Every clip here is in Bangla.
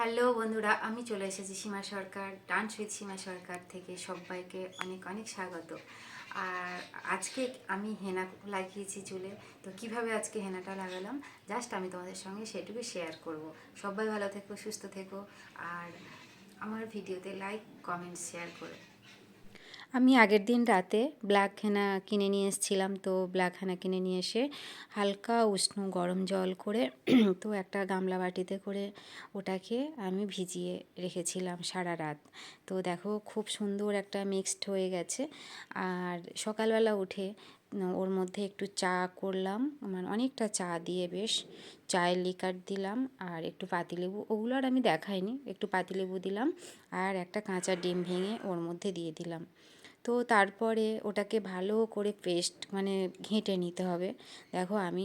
হ্যালো বন্ধুরা, আমি চলে এসেছি সীমা সরকার ডান্স উইথ সীমা সরকার থেকে সবাইকে অনেক অনেক স্বাগত। আর আজকে আমি হেনা লাগিয়েছি চুলে, তো কীভাবে আজকে হেনাটা লাগালাম, জাস্ট আমি তোমাদের সঙ্গে সেটুকু শেয়ার করব। সবাই ভালো থেকো, সুস্থ থেকো, আর আমার ভিডিওতে লাইক, কমেন্ট, শেয়ার করো আমি আগের দিন রাতে ব্ল্যাক হেনা কিনে নিয়ে এসেছিলাম, তো ব্ল্যাক হেনা কিনে নিয়ে এসে হালকা উষ্ণ গরম জল করে তো একটা গামলা বাটিতে করে ওটাকে আমি ভিজিয়ে রেখেছিলাম সারা রাত। তো দেখো খুব সুন্দর একটা মিক্সড হয়ে গেছে। আর সকালবেলা উঠে ওর মধ্যে একটু চা করলাম মানে অনেকটা চা দিয়ে বেশ চায়ের লিকার দিলাম আর একটু পাতিলেবু, ওগুলো আর আমি দেখাইনি, একটু পাতিলেবু দিলাম আর একটা কাঁচা ডিম ভেঙে ওর মধ্যে দিয়ে দিলাম। তো তারপরে ওটাকে ভালো করে পেস্ট মানে ঘেঁটে নিতে হবে। দেখো আমি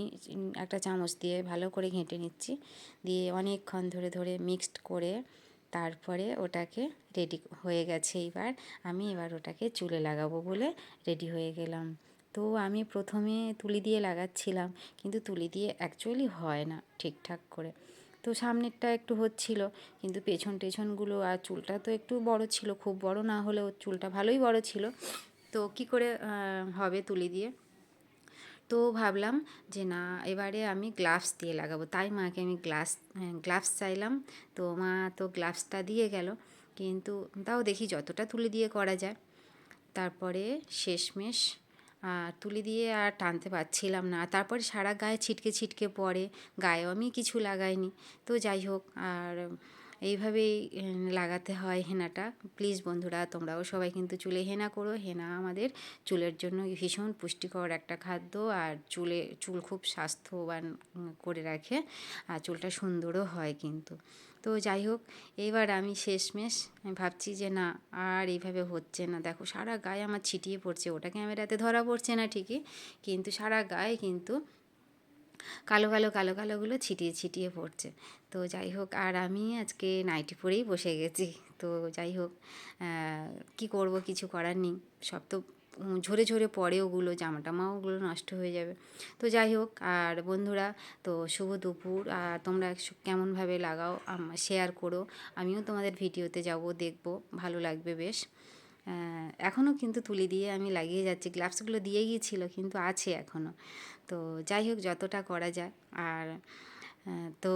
একটা চামচ দিয়ে ভালো করে ঘেঁটে নিচ্ছি। দিয়ে অনেকক্ষণ ধরে ধরে মিক্সড করে তারপরে ওটাকে রেডি হয়ে গেছে এবার আমি এবার ওটাকে চুলে লাগাবো বলে রেডি হয়ে গেলাম। তো আমি প্রথমে তুলি দিয়ে লাগাচ্ছিলাম, কিন্তু তুলি দিয়ে অ্যাকচুয়ালি হয় না ঠিকঠাক করে। তো সামনেরটা একটু হচ্ছিল, কিন্তু পেছন টেছনগুলো আর চুলটা তো একটু বড় ছিল, খুব বড় না হলেও চুলটা ভালোই বড় ছিল। তো কি করে হবে তুলি দিয়ে? তো ভাবলাম যে না, এবারে আমি গ্লাভস দিয়ে লাগাবো। তাই মাকে আমি গ্লাস গ্লাভস চাইলাম। তো মা তো গ্লাভসটা দিয়ে গেল। কিন্তু তাও দেখি যতটা তুলি দিয়ে করা যায়। তারপরে শেষমেশ তুলি দিয়ে আর টানতে পারছিলাম না। তারপরে সারা গায়ে ছিটকে ছিটকে পড়ে, গায়েও আমি কিছু লাগাইনি। তো যাই হোক, আর এইভাবেই লাগাতে হয় হেনাটা। প্লিজ বন্ধুরা, তোমরাও সবাই কিন্তু চুলে হেনা করো। হেনা আমাদের চুলের জন্য ভীষণ পুষ্টিকর একটা খাদ্য আর চুলে, চুল খুব স্বাস্থ্যবান করে রাখে। আর চুলটা সুন্দরও হয় কিন্তু। তো যাই হোক, এবার আমি শেষমেশ আমি ভাবছি যে না, আর এইভাবে হচ্ছে না। দেখো, সারা গায়ে আমার ছিটিয়ে পড়ছে, ওটা ক্যামেরাতে ধরা পড়ছে না ঠিকই, কিন্তু সারা গায়ে কিন্তু কালো কালো কালো, কালোগুলো ছিটিয়ে ছিটিয়ে পড়ছে। তো যাই হোক, আর আমি আজকে নাইটি পরেই বসে গেছি। তো যাই হোক কি করব, কিছু করার নেই, সব তো ঝরে ঝরে পড়ে ওগুলো জামা টামাও ওগুলো নষ্ট হয়ে যাবে। তো যাই হোক, আর বন্ধুরা, তো শুভ দুপুর। আর তোমরা কেমনভাবে লাগাও শেয়ার করো। আমিও তোমাদের ভিডিওতে যাব, দেখব। ভালো লাগবে বেশ। এখনও কিন্তু তুলি দিয়ে আমি লাগিয়ে যাচ্ছি। গ্লাভসগুলো দিয়ে গিয়েছিল, কিন্তু আছে এখনও তো যাই হোক, যতটা করা যায়। আর তো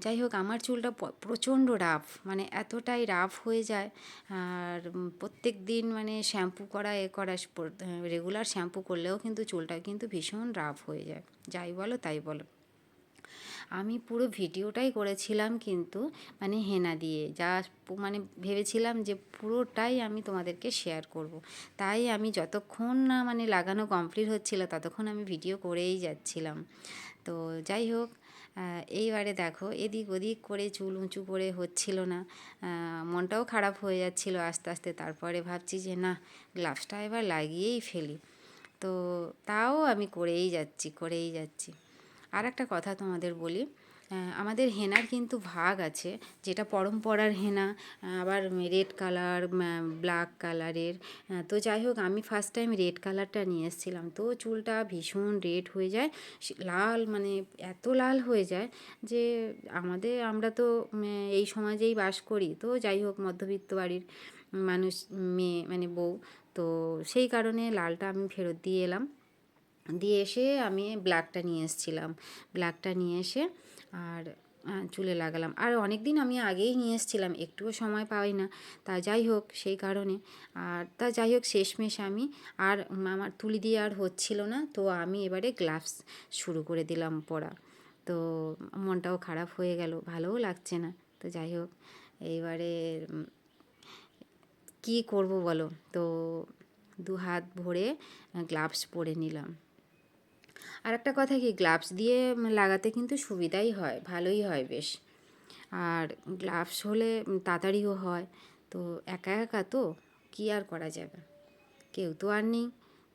যাই হোক, আমার চুলটা প্রচণ্ড রাফ মানে এতটাই রাফ হয়ে যায়। আর প্রত্যেক দিন মানে শ্যাম্পু করা, এ করা রেগুলার শ্যাম্পু করলেও কিন্তু চুলটা কিন্তু ভীষণ রাফ হয়ে যায়। যাই বলো, তাই বলো। আমি পুরো ভিডিওটাই করেছিলাম কিন্তু মানে হেনা দিয়ে, যা মানে ভেবেছিলাম যে পুরোটাই আমি তোমাদেরকে শেয়ার করব। তাই আমি যতক্ষণ না মানে লাগানো কমপ্লিট হচ্ছিল ততক্ষণ আমি ভিডিও করেই যাচ্ছিলাম। তো যাই হোক এইবারে দেখো এদিক ওদিক করে চুল উঁচু করে হচ্ছিল না। মনটাও খারাপ হয়ে যাচ্ছিল আস্তে আস্তে। তারপরে ভাবছি যে না গ্লাভসটা এবার লাগিয়েই ফেলি। তো তাও আমি করেই যাচ্ছি করেই যাচ্ছি। আর একটা কথা তোমাদের বলি আমাদের হেনার কিন্তু ভাগ আছে, যেটা পরম্পরার হেনা আবার রেড কালার ব্ল্যাক কালারের তো যাই হোক আমি ফার্স্ট টাইম রেড কালারটা নিয়ে এসেছিলাম, তো চুলটা ভীষণ রেড হয়ে যায় লাল মানে এত লাল হয়ে যায় যে আমাদের, আমরা তো এই সমাজেই বাস করি, তো যাই হোক মধ্যবিত্ত বাড়ির মানুষ, মেয়ে মানে বউ, তো সেই কারণে লালটা আমি ফেরত দিয়ে এলাম। দিয়ে এসে আমি ব্ল্যাকটা নিয়ে এসেছিলাম। ব্ল্যাকটা নিয়ে এসে আর চুলে লাগালাম। আর অনেক দিন আমি আগেই নিয়ে এসেছিলাম, একটুও সময় পাই না। তা যাই হোক, সেই কারণে। আর তা যাই হোক, শেষমেশ আমি আর আমার তুলি দিয়ে আর হচ্ছিল না। তো আমি এবারে গ্লাভস শুরু করে দিলাম পরা। তো মনটাও খারাপ হয়ে গেল, ভালোও লাগছে না। তো যাই হোক, এইবারে কি করব বলো? তো দু হাত ভরে গ্লাভস পরে নিলাম। আর একটা কথা কি গ্লাভস দিয়ে লাগাতে কিন্তু সুবিধাই হয়, ভালোই হয় বেশ। আর গ্লাভস হলে তাড়াতাড়িও হয়, তো একা একা তো কী আর করা যাবে? কেউ তো আর নেই,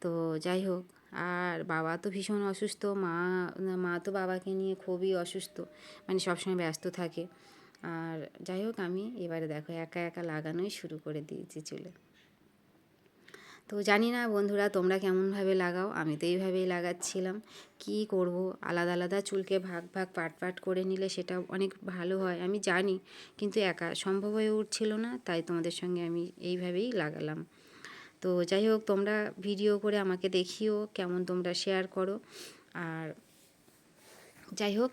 তো যাই হোক, আর বাবা তো ভীষণ অসুস্থ, মা মা তো বাবাকে নিয়ে খুবই অসুস্থ মানে সবসময় ব্যস্ত থাকে। আর যাই হোক, আমি এবারে দেখো একা একা লাগানোই শুরু করে দিয়েছি চুলে। তো জানি না বন্ধুরা, তোমরা কেমনভাবে লাগাও? আমি তো এইভাবেই লাগাচ্ছিলাম। কি করব? আলাদা আলাদা চুলকে ভাগ ভাগ, পাট পাট করে নিলে সেটা অনেক ভালো হয়, আমি জানি। কিন্তু একা সম্ভব হয়ে উঠছিল না, তাই তোমাদের সঙ্গে আমি এইভাবেই লাগালাম। তো যাই হোক, তোমরা ভিডিও করে আমাকে দেখিও কেমন তোমরা শেয়ার করো। আর যাই হোক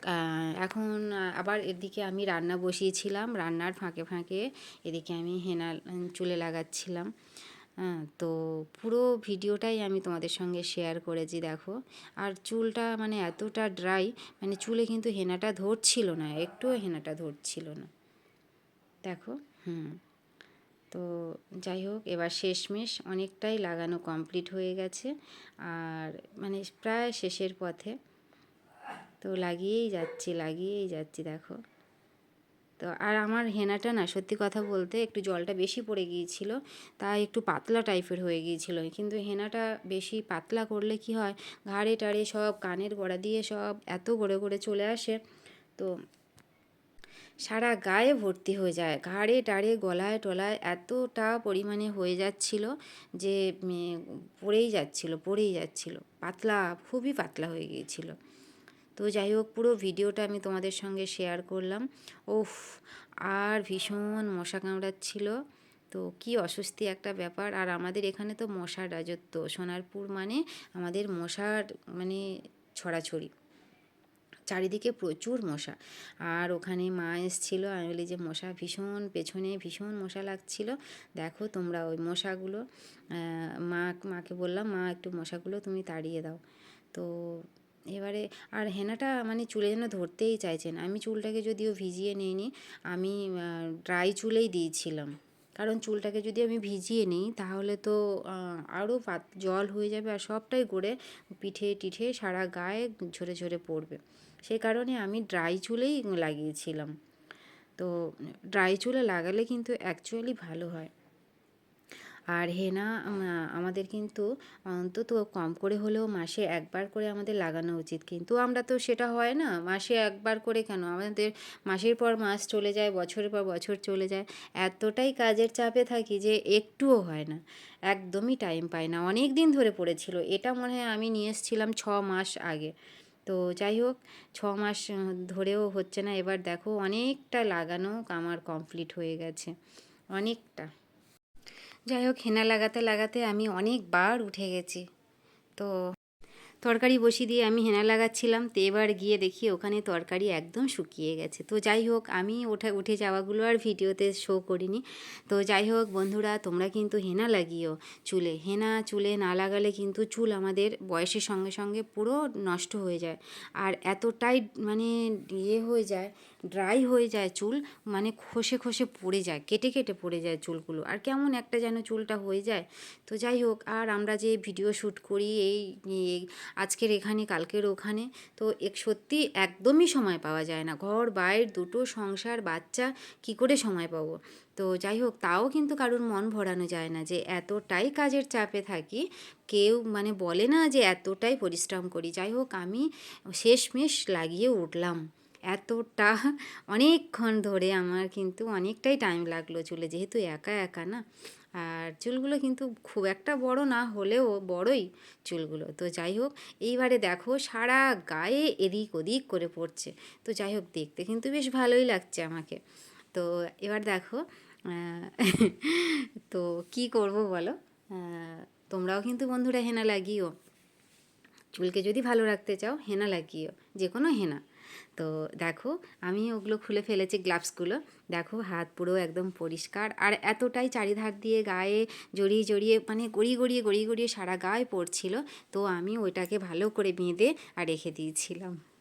এখন আবার এদিকে আমি রান্না বসিয়েছিলাম, রান্নার ফাঁকে ফাঁকে এদিকে আমি হেনা চুলে লাগাচ্ছিলাম। তো পুরো ভিডিওটাই আমি তোমাদের সঙ্গে শেয়ার করেছি, দেখো। আর চুলটা মানে এতটা ড্রাই মানে চুলে কিন্তু হেনাটা ধরছিল না, একটুও হেনাটা ধরছিল না। দেখো, হুম। তো যাই হোক, এবার শেষমেশ অনেকটাই লাগানো কমপ্লিট হয়ে গেছে। আর মানে প্রায় শেষের পথে। তো লাগিয়েই যাচ্ছি লাগিয়েই যাচ্ছি, দেখো। তো আর আমার হেনাটা না সত্যি কথা বলতে একটু জলটা বেশি পড়ে গিয়েছিল, তাই একটু পাতলা টাইপের হয়ে গিয়েছিল। কিন্তু হেনাটা বেশি পাতলা করলে কি হয়, ঘাড়ে টাড়ে সব, কানের গোড়া দিয়ে সব এত গড়ে গড়ে চলে আসে। তো সারা গায়ে ভর্তি হয়ে যায়, ঘাড়ে টাড়ে গলায় টলায় এতটা পরিমাণে হয়ে যাচ্ছিল যে পড়েই যাচ্ছিল পড়েই যাচ্ছিল। পাতলা, খুবই পাতলা হয়ে গিয়েছিল। তো যাই হোক, পুরো ভিডিওটা আমি তোমাদের সঙ্গে শেয়ার করলাম। ওফ আর ভীষণ মশা কামড়াচ্ছিল। তো কি অস্বস্তি একটা ব্যাপার। আর আমাদের এখানে তো মশার রাজত্ব, সোনারপুর মানে আমাদের মশার মানে ছড়াছড়ি। চারিদিকে প্রচুর মশা। আর ওখানে মা এসেছিল, আমি বলি যে মশা ভীষণ পেছনে ভীষণ মশা লাগছিল। দেখো তোমরা ওই মশাগুলো মা, মাকে বললাম, মা, একটু মশাগুলো তুমি তাড়িয়ে দাও। তো এবারে আর হেনাটা মানে চুলে যেন ধরতেই চাইছেন। আমি চুলটাকে যদিও ভিজিয়ে নিইনি, আমি ড্রাই চুলেই দিয়েছিলাম। কারণ চুলটাকে যদি আমি ভিজিয়ে নিই, তাহলে তো আরও পাত, জল হয়ে যাবে আর সবটাই গড়ে পিঠে টিঠে সারা গায়ে ঝরে ঝরে পড়বে। সেই কারণে আমি ড্রাই চুলেই লাগিয়েছিলাম। তো ড্রাই চুলে লাগালে কিন্তু অ্যাকচুয়ালি ভালো হয়। আর হেনা আমাদের কিন্তু অন্তত কম করে হলেও মাসে একবার করে আমাদের লাগানো উচিত। কিন্তু আমরা তো সেটা হয় না, মাসে একবার করে কেন? আমাদের মাসের পর মাস চলে যায়, বছরের পর বছর চলে যায়। এতটাই কাজের চাপে থাকি যে একটুও হয় না, একদমই টাইম পাই না। অনেক দিন ধরে পড়েছিল, এটা মনে হয় আমি নিয়ে এসেছিলাম ছ মাস আগে। তো যাই হোক, ছ মাস ধরেও হচ্ছে না। এবার দেখো অনেকটা লাগানো, আমার কমপ্লিট হয়ে গেছে, অনেকটা। যাই হোক, হেনা লাগাতে লাগাতে আমি অনেকবার উঠে গেছি। তো তরকারি বসিয়ে দিয়ে আমি হেনা লাগাচ্ছিলাম, তো এবার গিয়ে দেখি ওখানে তরকারি একদম শুকিয়ে গেছে। তো যাই হোক, আমি ওঠা, উঠে যাওয়াগুলো আর ভিডিওতে শো করিনি। তো যাই হোক, বন্ধুরা, তোমরা কিন্তু হেনা লাগিও চুলে। হেনা চুলে না লাগালে কিন্তু চুল আমাদের বয়সের সঙ্গে সঙ্গে পুরো নষ্ট হয়ে যায়। আর এতটাই মানে ইয়ে হয়ে যায় ড্রাই হয়ে যায় চুল মানে খসে খসে পড়ে যায়, কেটে কেটে পড়ে যায় চুলগুলো। আর কেমন একটা যেন চুলটা হয়ে যায়। তো যাই হোক, আর আমরা যে ভিডিও শ্যুট করি এই আজকের এখানে, কালকের ওখানে, তো এক সত্যি একদমই সময় পাওয়া যায় না। ঘর বাইর দুটো, সংসার, বাচ্চা, কি করে সময় পাবো? তো যাই হোক, তাও কিন্তু কারোর মন ভরানো যায় না যে এতটাই কাজের চাপে থাকি, কেউ মানে বলে না যে এতটাই পরিশ্রম করি। যাই হোক, আমি শেষমেশ লাগিয়ে উঠলাম। এতটা অনেকক্ষণ ধরে আমার কিন্তু অনেকটাই টাইম লাগল চুলে। যেহেতু একা একা না, আর চুলগুলো কিন্তু খুব একটা বড় না হলেও বড়ই চুলগুলো। তো যাই হোক, এইবারে দেখো সারা গায়ে এদিক ওদিক করে পড়ছে। তো যাই হোক, দেখতে কিন্তু বেশ ভালোই লাগছে আমাকে। তো এবার দেখো তো কি করব বলো? তোমরাও কিন্তু বন্ধুরা হেনা লাগিও। চুলকে যদি ভালো রাখতে চাও, হেনা লাগিও যে কোনো হেনা। তো দেখো, আমি ওগুলো খুলে ফেলেছি গ্লাভসগুলো। দেখো, হাত পুরো একদম পরিষ্কার। আর এতটাই চারিধার দিয়ে গায়ে জড়িয়ে জড়িয়ে মানে গড়িয়ে গড়িয়ে গড়িয়ে গড়িয়ে সারা গায়ে পড়ছিল। তো আমি ওইটাকে ভালো করে বেঁধে আর রেখে দিয়েছিলাম।